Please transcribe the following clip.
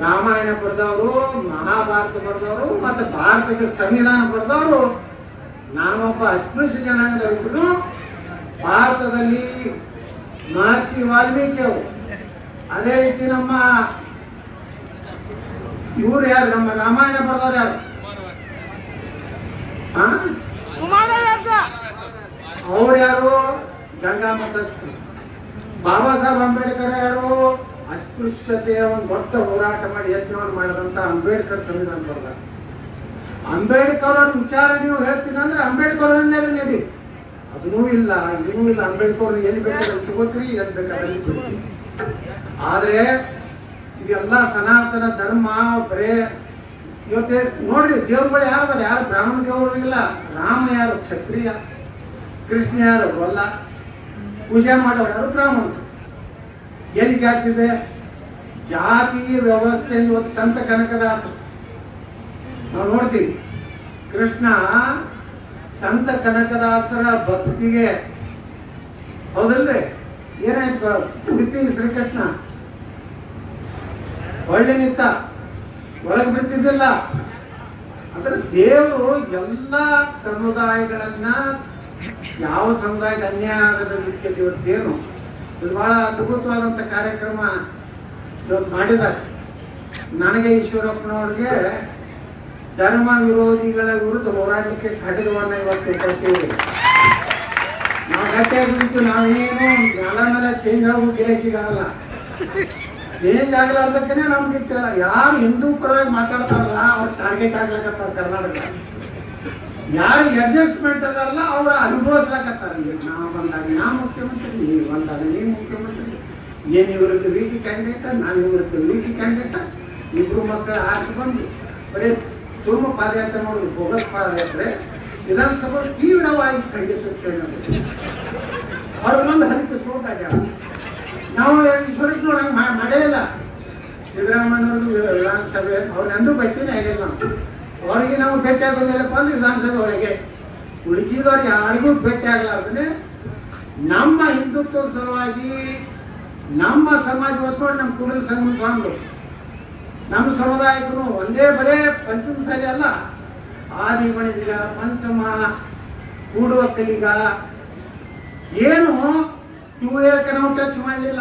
ರಾಮಾಯಣ ಬರೆದವರು ಮಹಾಭಾರತ ಬರೆದವರು ಮತ್ತೆ ಭಾರತದ ಸಂವಿಧಾನ ಬರೆದವರು ನಾನೊಬ್ಬ ಅಸ್ಪೃಶ್ಯ ಜನಾಂಗದವರು ಭಾರತದಲ್ಲಿ ಮಹರ್ಷಿ ವಾಲ್ಮೀಕಿ ಅವರು. ಅದೇ ರೀತಿ ನಮ್ಮ ಇವ್ರು ಯಾರು? ನಮ್ಮ ರಾಮಾಯಣ ಬರೆದವ್ರು ಯಾರು? ಅವ್ರು ಯಾರು? ಗಂಗಾ ಮತಸ್ಥರು ಬಾಬಾ ಸಾಹೇಬ್ ಅಂಬೇಡ್ಕರ್ ಯಾರು? ಅಸ್ಪೃಶ್ಯತೆಯ ಒಂದು ದೊಡ್ಡ ಹೋರಾಟ ಮಾಡಿ ಯತ್ನವನ್ನು ಮಾಡಿದಂತ ಅಂಬೇಡ್ಕರ್ ಸಂವಿಧಾನ ಬರಲ್ಲ ಅಂಬೇಡ್ಕರ್ ಅವ್ರ ವಿಚಾರ ನೀವು ಹೇಳ್ತೀನಿ ಅಂದ್ರೆ ಅಂಬೇಡ್ಕರ್ ಅನ್ನೇ ನಡಿ. ಅದನ್ನೂ ಇಲ್ಲ, ಇನ್ನೂ ಇಲ್ಲ. ಅಂಬೇಡ್ಕರ್ ಎಲ್ಲಿ ಬೇಕಾದ್ರೆ ತಗೋತೀರಿ, ಎಲ್ಲಿ ಬೇಕಾದ್ರೆ ಆದ್ರೆ ಇದೆಲ್ಲ ಸನಾತನ ಧರ್ಮ, ಬರೇ ಇವತ್ತೇ ನೋಡ್ರಿ, ದೇವ್ರುಗಳು ಯಾರದಾರ ಯಾರು? ಬ್ರಾಹ್ಮಣ ದೇವರು ಇಲ್ಲ ರಾಮ ಯಾರು? ಕ್ಷತ್ರಿಯ. ಕೃಷ್ಣ ಯಾರು? ಅಲ್ಲ ಪೂಜೆ ಮಾಡೋರು ಯಾರು? ಬ್ರಾಹ್ಮಣರು. ಎಲ್ಲಿ ಜಾತಿ ಇದೆ? ಜಾತಿ ವ್ಯವಸ್ಥೆಯಿಂದ ಇವತ್ತು ಸಂತ ಕನಕದಾಸರು. ನಾವು ನೋಡ್ತೀವಿ, ಕೃಷ್ಣ ಸಂತ ಕನಕದಾಸರ ಭಕ್ತಿಗೆ ಹೌದಲ್ರಿ? ಏನಾಯ್ತು ಉಡುಪಿ ಶ್ರೀಕೃಷ್ಣ. ಒಳ್ಳೆ ನಿಂತ ಒಳಗೆ ಬಿಡ್ತಿದ್ದಿಲ್ಲ ಅಂದ್ರೆ ದೇವರು ಎಲ್ಲ ಸಮುದಾಯಗಳನ್ನ ಯಾವ ಸಮುದಾಯಕ್ಕೆ ಅನ್ಯಾಯ ಆಗದ ರೀತಿಯಲ್ಲಿ ಇವತ್ತೇನು ಇದು ಬಹಳ ಅದ್ಭುತವಾದಂಥ ಕಾರ್ಯಕ್ರಮ ಮಾಡಿದ್ದಾರೆ. ನನಗೆ ಈಶ್ವರಪ್ಪನವ್ರಿಗೆ ಧರ್ಮ ವಿರೋಧಿಗಳ ವಿರುದ್ಧ ಹೋರಾಟಕ್ಕೆ ಖಡ್ಗವನ್ನ ಇವತ್ತು ಕೊಡ್ತೀವಿ ನಾವು ಗಟ್ಟಿಯಾಗಿ ನಿಂತು ನಾವೇನು ನೆಲ ಮೇಲೆ ಚೇಂಜ್ ಆಗೋ ಗಿರಾಕಿಗಳಲ್ಲ ಚೇಂಜ್ ಆಗಲಾರ್ದಕ್ಕೇ ನಮ್ಗೆ ಯಾರು ಹಿಂದೂ ಪರವಾಗಿ ಮಾತಾಡ್ತಾರಲ್ಲ, ಅವ್ರು ಟಾರ್ಗೆಟ್ ಆಗ್ಲಕತ್ತಾರ ಕರ್ನಾಟಕ. ಯಾರು ಅಡ್ಜಸ್ಟ್ಮೆಂಟ್ ಅದಲ್ಲ ಅವ್ರ ಅನುಭವಿಸ್ಲಕತ್ತಾರ ನಾ ಬಂದಾಗ, ನಾ ಮುಖ್ಯಮಂತ್ರಿ ನೀವು ಬಂದಾಗ ನೀವು ಮುಖ್ಯಮಂತ್ರಿ. ನೀನು ಇವರದ್ದು ವೀಕಿ ಕ್ಯಾಂಡಿಡೇಟ ನಾನು ಇವ್ರದ್ದು ವೀಕಿ ಕ್ಯಾಂಡಿಡೇಟ ಇಬ್ಬರು ಮಕ್ಕಳು ಆಸೆ ಬಂದು ಬರೀ ಸುಮ್ಮ ಪಾದಯಾತ್ರೆ ಮಾಡೋದು, ಬೋಗಸ್ ಪಾದಯಾತ್ರೆ. ವಿಧಾನಸಭೆ ತೀವ್ರವಾಗಿ ಖಂಡಿಸುತ್ತೇವೆ ಅವ್ರ ನಮ್ದು ಹಂತ ಸೋತಾಗ್ಯಾರ ನಾವು ನೋಡಂಗೆ ಮಾಡೇ ಇಲ್ಲ. ಸಿದ್ದರಾಮಯ್ಯವ್ರದ್ದು ವಿಧಾನಸಭೆ ಅವ್ರನ್ನೂ ಬಟ್ಟಿನೇ ಆಗಿಲ್ಲ ನಾವು ಅವ್ರಿಗೆ ನಾವು ಭೇಟಿ ಆಗೋದಿಲ್ಲಪ್ಪ ಅಂದ್ರೆ ವಿಧಾನಸಭೆ ಒಳಗೆ. ಉಳುಕಿದವ್ರು ಯಾರಿಗೂ ಭೇಟಿ ಆಗಲಾರ್ದೇ ನಮ್ಮ ಹಿಂದುತ್ವ ಸಲುವಾಗಿ ನಮ್ಮ ಸಮಾಜ ಒತ್ಕೊಂಡು ನಮ್ಮ ಕೂಡಲ ಸಂಗಮ ಸ್ವಾಮಿಗಳು. ನಮ್ಮ ಸಮುದಾಯಕ್ಕೂ ಒಂದೇ ಬರೇ ಪಂಚಮ ಸರಿ ಅಲ್ಲ ಆದಿ ಮಣಿಜಿಗ ಪಂಚಮ, ಕೂಡುವ ಕಲಿಗ. ಏನು ಟೂ ಏರ್ ನಾವು ಟಚ್ ಮಾಡಲಿಲ್ಲ.